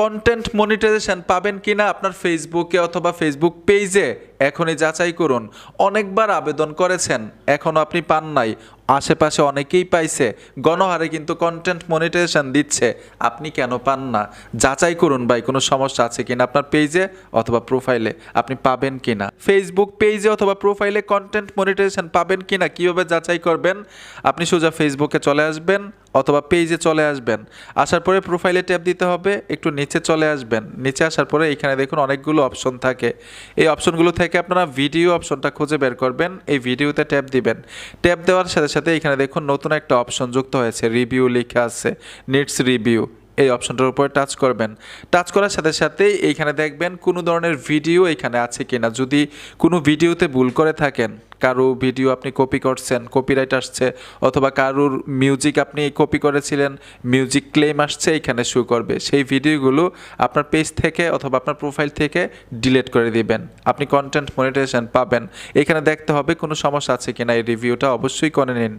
Content monetization পাবেন কি না আপনার ফেসবুকে অথবা ফেসবুক পেজে এখনই যাচাই করুন। অনেকবার আবেদন করেছেন, এখনও আপনি পান নাই। আশেপাশে অনেকেই পাইছে, গণহারে কিন্তু কন্টেন্ট মনিটাইজেশন দিচ্ছে। আপনি কেন পান না? যাচাই করুন ভাই, কোনো সমস্যা আছে কিনা আপনার পেজে অথবা প্রোফাইলে আপনি পাবেন কিনা? ফেসবুক পেজে অথবা প্রোফাইলে কন্টেন্ট মনিটাইজেশন পাবেন কিনা? কীভাবে যাচাই করবেন? আপনি সোজা ফেসবুকে চলে আসবেন অথবা পেজে চলে আসবেন। আসার পরে প্রোফাইলে ট্যাপ দিতে হবে, একটু নিচে চলে আসবেন। নিচে আসার পরে এখানে দেখুন অনেকগুলো অপশন থাকে। এই অপশনগুলো থেকে আপনারা ভিডিও অপশনটা খুঁজে বের করবেন, এই ভিডিওতে ট্যাপ দিবেন। ট্যাপ দেওয়ার সাথে সাথে এখানে দেখুন নতুন একটা অপশন যুক্ত হয়েছে রিভিউ লেখা আছে নিডস রিভিউ এই অপশনটার উপরে টাচ করবেন। টাচ করার সাথে সাথেই এইখানে দেখবেন কোনো ধরনের ভিডিও এখানে আছে কিনা। যদি কোনো ভিডিওতে ভুল করে থাকেন, কারও ভিডিও আপনি কপি করছেন কপিরাইট আসছে, অথবা কারোর মিউজিক আপনি কপি করেছিলেন মিউজিক ক্লেম আসছে এখানে শো করবে। সেই ভিডিওগুলো আপনার পেজ থেকে অথবা আপনার প্রোফাইল থেকে ডিলিট করে দিবেন। আপনি কন্টেন্ট মনিটাইজেশন পাবেন। এখানে দেখতে হবে কোনো সমস্যা আছে কিনা, এই রিভিউটা অবশ্যই করে নিন।